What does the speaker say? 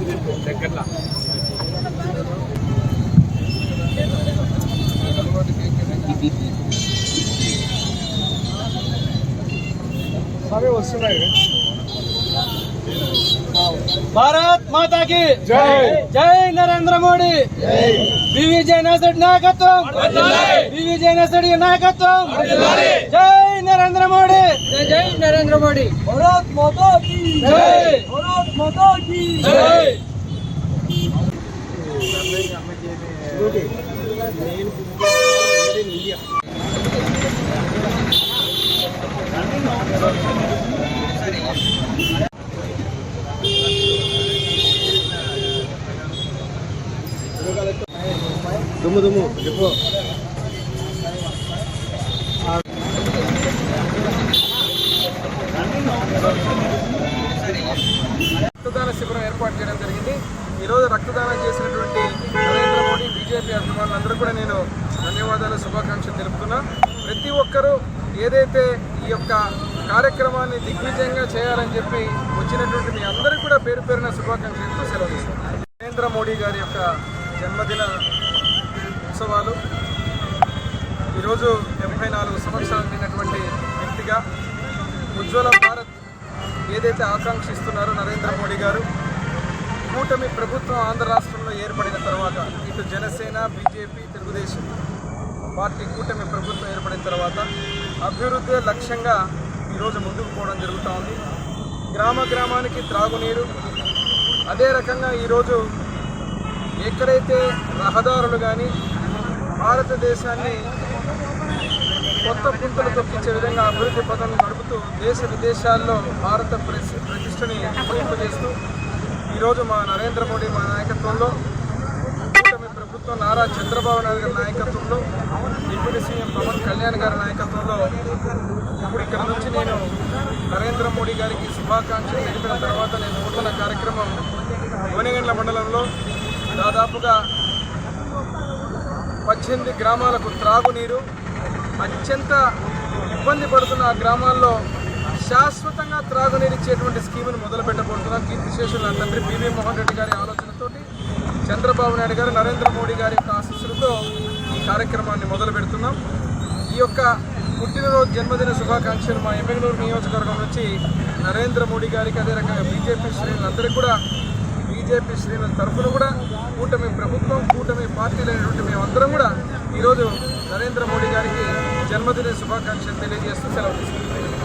దగ్గరలో అవే వస్తున్నాయి. భారత్ మాతాకి. జై. జై నరేంద్ర మోడీ. బివి జయనాథుడి నాయకత్వం. బివి జయనాథుడి నాయకత్వం. జై నరేంద్ర మోడీ. జై నరేంద్ర మోడీ. భారత్ మాతాకి. జై. భారత్ మాతా కీ జై దుమ్ము దుమ్ము చెప్పు ఈరోజు చేసినటువంటి నరేంద్ర మోడీ బీజేపీ అభిమానులందరూ కూడా నేను ధన్యవాదాలు శుభాకాంక్షలు తెలుపుతున్నా. ప్రతి ఒక్కరూ ఏదైతే ఈ యొక్క కార్యక్రమాన్ని దిగ్విజయంగా చేయాలని చెప్పి వచ్చినటువంటి మీ అందరికీ కూడా పేరు పేరున శుభాకాంక్షలు సెలవు నరేంద్ర మోడీ గారి యొక్క జన్మదిన ఉత్సవాలు. ఈరోజు డెబ్బై నాలుగు సంవత్సరాలు నిన్నటువంటి వ్యక్తిగా ఉజ్వల భారత్ ఏదైతే ఆకాంక్షిస్తున్నారో నరేంద్ర మోడీ గారు కూటమి ప్రభుత్వం ఆంధ్ర రాష్ట్రంలో ఏర్పడిన తర్వాత ఇటు జనసేన బీజేపీ తెలుగుదేశం పార్టీ కూటమి ప్రభుత్వం ఏర్పడిన తర్వాత అభివృద్ధి లక్ష్యంగా ఈరోజు ముందుకు పోవడం జరుగుతూ ఉంది. గ్రామ గ్రామానికి త్రాగునీరు అదే రకంగా ఈరోజు ఎక్కడైతే రహదారులు కానీ భారతదేశాన్ని కొత్త పుంతలు తొక్కించే విధంగా అభివృద్ధి పథం నడుపుతూ దేశ విదేశాల్లో భారత ప్రతి- ప్రతిష్టని చేస్తూ ఈరోజు మా నరేంద్ర మోడీ మా నాయకత్వంలో కూటమి ప్రభుత్వం నారా చంద్రబాబు నాయుడు గారి నాయకత్వంలో డిప్యూటీ సీఎం పవన్ కళ్యాణ్ గారి నాయకత్వంలో ఇప్పుడు ఇక్కడ నుంచి నేను నరేంద్ర మోడీ గారికి శుభాకాంక్షలు తెలిపిన తర్వాత నేను పోతున్న కార్యక్రమం గోనెగండ్ల మండలంలో దాదాపుగా పద్దెనిమిది గ్రామాలకు త్రాగునీరు అత్యంత ఇబ్బంది పడుతున్న ఆ గ్రామాల్లో శాశ్వతంగా త్రాగునీరు ఇచ్చేటువంటి స్కీమును మొదలు పెట్టబోతున్నాం కీర్తిశేషులు నా తండ్రి మోహన్ రెడ్డి గారి ఆలోచనతోటి చంద్రబాబు నాయుడు గారు నరేంద్ర మోడీ గారి యొక్క ఆశీస్సులతో ఈ కార్యక్రమాన్ని మొదలు పెడుతున్నాం. ఈ యొక్క పుట్టినరోజు జన్మదిన శుభాకాంక్షలు మా ఎమ్మెల్యేనూరు నియోజకవర్గం నుంచి నరేంద్ర మోడీ గారికి అదే రకంగా బీజేపీ శ్రేణులందరికీ కూడా బీజేపీ శ్రేణుల తరఫున కూడా కూటమి ప్రభుత్వం కూటమి పార్టీలైనటువంటి మేమందరం కూడా ఈరోజు నరేంద్ర మోడీ గారికి జన్మదిన శుభాకాంక్షలు తెలియజేస్తూ సెలవు తీసుకుంటున్నాం.